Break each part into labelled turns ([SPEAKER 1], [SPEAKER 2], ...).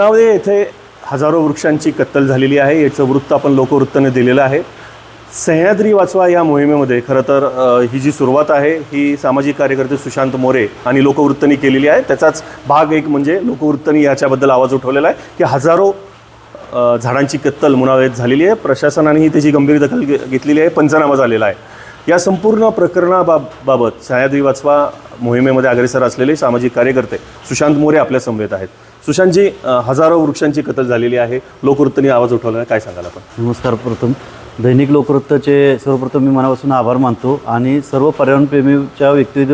[SPEAKER 1] पुण्यामध्ये येथे हजारो वृक्षांची कत्तल झालेली आहे. याचं वृत्त आपण लोकवृत्ताने दिलेलं आहे. सह्याद्री वाचवा या मोहिमेमध्ये खरं तर ही जी सुरुवात आहे ही सामाजिक कार्यकर्ते सुशांत मोरे आणि लोकवृत्तनी केलेली आहे. त्याचाच भाग एक म्हणजे लोकवृत्तनी याच्याबद्दल आवाज उठवलेला आहे की हजारो झाडांची कत्तल मुनावेत झालेली आहे. प्रशासनानेही त्याची गंभीर दखल घे- घेतलेली आहे. पंचनामा झालेला आहे. या संपूर्ण प्रकरणाबाब बाबत सह्याद्री वाचवा मोहिमेमध्ये अग्रेसर असलेले सामाजिक कार्यकर्ते सुशांत मोरे आपल्या समवेत आहेत. सुशांतजी हजारो वृक्षांची कतल झालेली आहे. लोकवृत्तनी आवाज उठवला. आहे काय सांगाल आपण?
[SPEAKER 2] नमस्कार प्रथम. दैनिक लोकवृत्तचे सर्वप्रथम मी मनापासून आभार मानतो आणि सर्व पर्यावरणप्रेमीच्या व्यक्ती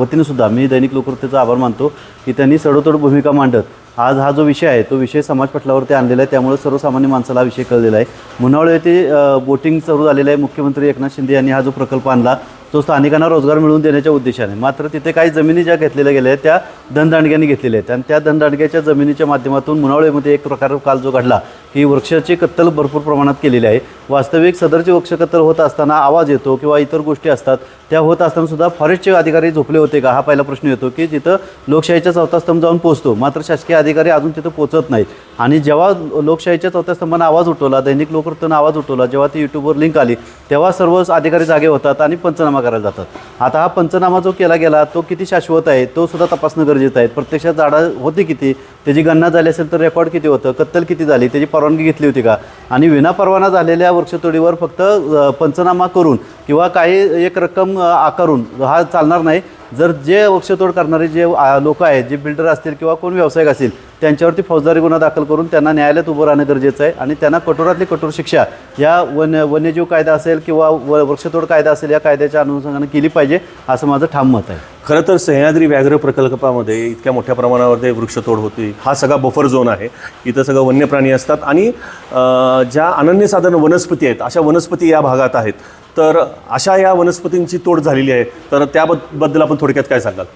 [SPEAKER 2] वतीने सुद्धा मी दैनिक लोकवृत्तेचा आभार मानतो की त्यांनी सडोतोड भूमिका मांडत आज हा जो विषय आहे तो विषय समाज पटलावरती आणलेला आहे. त्यामुळे सर्वसामान्य माणसाला हा विषय कळलेला आहे. मुनावळ येथे बोटिंग सुरू झालेलं आहे. मुख्यमंत्री एकनाथ शिंदे यांनी हा जो प्रकल्प आणला तो स्थानिकांना रोजगार मिळवून देण्याच्या उद्देशाने. मात्र तिथे काही जमिनी ज्या घेतलेल्या गेल्या आहेत त्या धनदांडग्यांनी घेतलेल्या आहेत. आणि त्या धनदांडग्याच्या जमिनीच्या माध्यमातून मुनावळेमध्ये एक प्रकार काल जो घडला ही वृक्षाची कत्तल भरपूर प्रमाणात केलेली आहे. वास्तविक सदरची वृक्ष कत्तल होत असताना आवाज येतो किंवा इतर गोष्टी असतात त्या होत असताना सुद्धा फॉरेस्टचे अधिकारी झोपले होते का? हा पहिला प्रश्न येतो की जिथं लोकशाहीच्या चौथा स्तंभ जाऊन पोहोचतो मात्र शासकीय अधिकारी अजून तिथं पोहोचत नाहीत. आणि जेव्हा लोकशाहीच्या चौथ्या स्तंभानं आवाज उठवला दैनिक लोकवृत्तनं आवाज उठवला जेव्हा ती यूट्यूबवर लिंक आली तेव्हा सर्व अधिकारी जागे होतात आणि पंचनामा करायला जातात. आता हा पंचनामा जो केला गेला तो किती शाश्वत आहे तो सुद्धा तपासणं गरजेचं आहे. प्रत्यक्षात झाडं होती किती? त्याची गणना झाली असेल तर रेकॉर्ड किती होतं? कत्तल किती झाली? त्याची परवानगी घेतली होती का? आणि विनापरवाना झालेल्या वृक्षतोडीवर फक्त पंचनामा करून किंवा काही एक रक्कम आकारून हा चालणार नाही. जर जे वृक्षतोड करणारे जे लोक आहेत जे बिल्डर असतील किंवा कोण व्यावसायिक असतील त्यांच्यावरती फौजदारी गुन्हा दाखल करून त्यांना न्यायालयात उभं राहणं गरजेचं आहे. आणि त्यांना कठोरातली कठोर शिक्षा या वन वन्यजीव कायदा असेल किंवा व वृक्षतोड कायदा असेल या कायद्याच्या अनुषंगाने केली पाहिजे असं माझं ठाम मत आहे.
[SPEAKER 1] खरं तर सह्याद्री व्याघ्र प्रकल्पामध्ये इतक्या मोठ्या प्रमाणामध्ये वृक्षतोड होती. हा सगळा बफर झोन आहे. इथं सगळं वन्य प्राणी असतात आणि ज्या अनन्यसाधारण वनस्पती आहेत अशा वनस्पती या भागात आहेत. तर अशा या वनस्पतींची तोड झालेली आहे. तर त्याबद्दल आपण थोडक्यात काय सांगाल?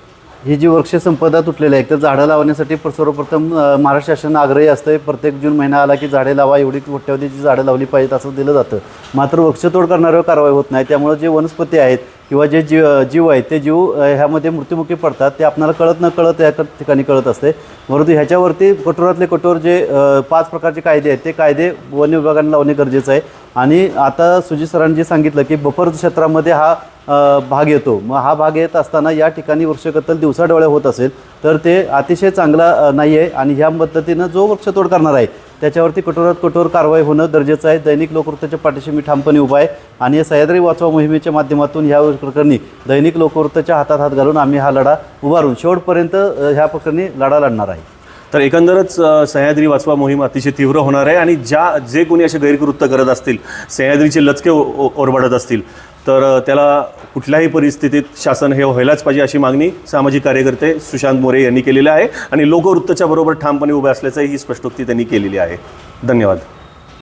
[SPEAKER 2] ही जी वृक्ष संपदा तुटलेली आहे तर झाडं लावण्यासाठी सर्वप्रथम महाराष्ट्र शासन आग्रही असतं प्रत्येक जून महिना आला की झाडे लावा एवढी मोठ्यावधीची झाडं लावली पाहिजेत असं दिलं जातं. मात्र वृक्षतोड करणाऱ्यावर कारवाई होत नाही त्यामुळे जे वनस्पती आहेत किंवा जे जीव जीव आहेत ते जीव ह्यामध्ये मृत्युमुखी पडतात ते आपल्याला कळत न कळत या ठिकाणी कळत असते. परंतु ह्याच्यावरती कठोरातले कठोर जे पाच प्रकारचे कायदे आहेत ते कायदे वन विभागाने लावणे गरजेचं आहे. आणि आता सुजित सरांनी जे सांगितलं की बफर क्षेत्रामध्ये हा भाग येतो. मग हा भाग येत असताना या ठिकाणी वृक्षकत्तल दिवसाडोळ्या होत असेल तर ते अतिशय चांगला नाही आहे आणि ह्या पद्धतीनं जो वृक्षतोड करणार आहे त्याच्यावरती कठोरात कठोर कारवाई होणं गरजेचं आहे. दैनिक लोकवृत्ताच्या पाठीशी मी ठामपणे उभा आहे आणि या सह्याद्री वाचवा मोहिमेच्या माध्यमातून ह्या प्रकरणी दैनिक लोकवृत्ताच्या हातात हात घालून आम्ही हा लढा उभारून शेवटपर्यंत ह्या प्रकरणी लढा लढणार आहे.
[SPEAKER 1] तर एकंदरच सह्याद्री वाचवा मोहीम अतिशय तीव्र होणार आहे आणि ज्या जे कोणी असे गैरकृत्य करत असतील सह्याद्रीचे लचके ओ- असतील तर त्याला कुठल्याही परिस्थितीत शासन हे व्हायलाच पाहिजे अशी मागणी सामाजिक कार्यकर्ते सुशांत मोरे यांनी केलेली आहे आणि लोकवृत्तच्या बरोबर ठामपणे उभे असल्याचंही ही स्पष्टोक्ती त्यांनी केलेली आहे. धन्यवाद.